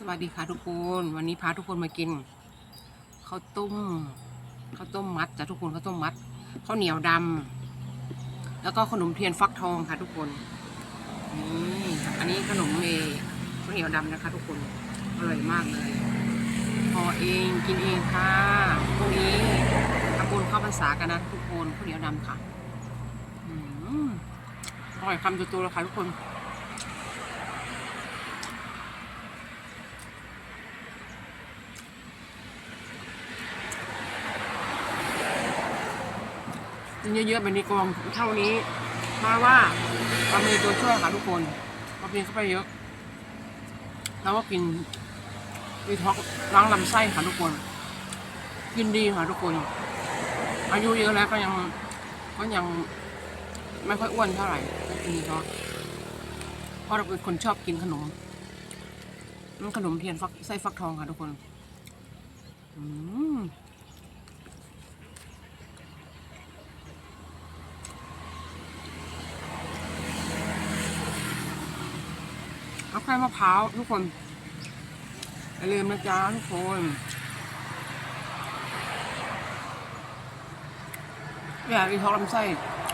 สวัสดีค่ะทุกคน วันนี้พาทุกคนมากินข้าวต้มข้าวต้มมัดจ้ะทุกคนข้าวต้มมัดข้าวเหนียวดำแล้วก็ขนมเทียนฟักทองค่ะทุกคนนี่อันนี้ขนมเอข้าวเหนียวดำนะคะ ทุกคนอร่อยมากเลยพอเองกินเองค่ะพรุ่งนี้ทำบุญเข้าพรรษากันนะทุกคนข้าวเหนียวดำค่ะอืมอร่อยคำตัวๆเลยค่ะทุกคน กินเยอะๆแบบนี้กองเท่านี้เพราว่าเรามีตัวช่วยค่ะทุกคนเรากินเข้าไปเยอะแล้วก็กินวีท็อกล้างลำไส้ค่ะทุกคน กินดีค่ะทุกคน อายุเยอะแล้วก็ยังก็ยังไม่ค่อยอ้วนเท่าไหร่กินดีก็อกเพราะเราเป็นคนชอบกินขนมขนมเทียนฟักไส้ฟักทองค่ะทุกคน อืม เอาแค่มะพร้าวทุกคนอย่าลืมนะจ๊ะทุกคนอยากดีท้องลำไส้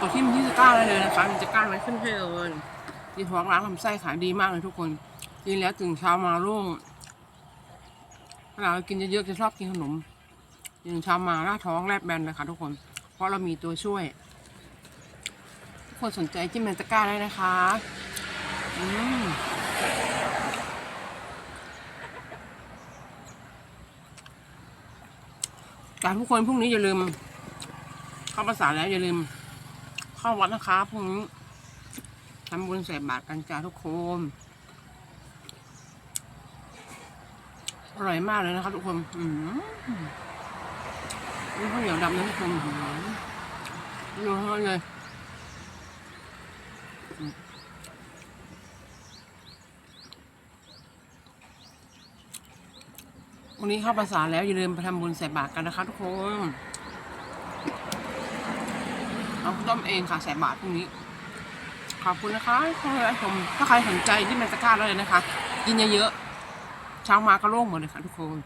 กดที่มันที่จะกล้าได้เลยนะคะ มันจะกล้าไว้ขึ้นให้เลยดีท้องล้างลำไส้ขายดีมากเลยทุกคนกินแล้วตื่นเช้ามารุ่งเวลาเรากินเยอะๆจะชอบกินขนมตื่นเช้ามาหน้าท้องแลบแบนเลยค่ะทุกคน เพราะเรามีตัวช่วย ทุกคนสนใจจิ้มเมนตะกร้าได้นะคะ อืม แต่ทุกคนพรุ่งนี้อย่าลืม เข้าภาษาแล้วอย่าลืม เข้าวัดนะคะพรุ่งนี้ทำบุญใส่บาตรกันจ้าทุกคนอร่อยมากเลยนะคะทุกคน อืมนี่ข้าวเหนียวดำนะทุกคนอืมดูเขาเลย วันนี้เข้าภาษาแล้วอย่าลืมไปทำบุญใส่บาตรกันนะคะทุกคนเอาต้มเองค่ะใส่บาตรพรุ่งนี้ ขอบคุณนะคะขอบคุณผู้ชมถ้าใครสนใจที่มันตะกร้าแล้วเลยนะคะ กินเยอะๆเช้ามาก็โล่งหมดเลยค่ะทุกคน